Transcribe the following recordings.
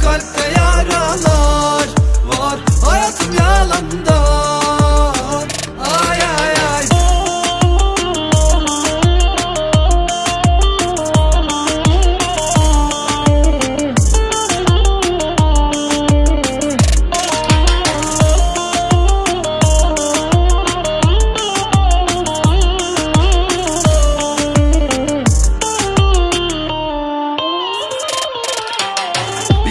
kalpte yaralar Var. Hayatım yalanda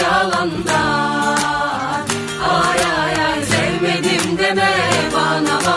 yalanda Ay ay ay sevmedim deme bana bana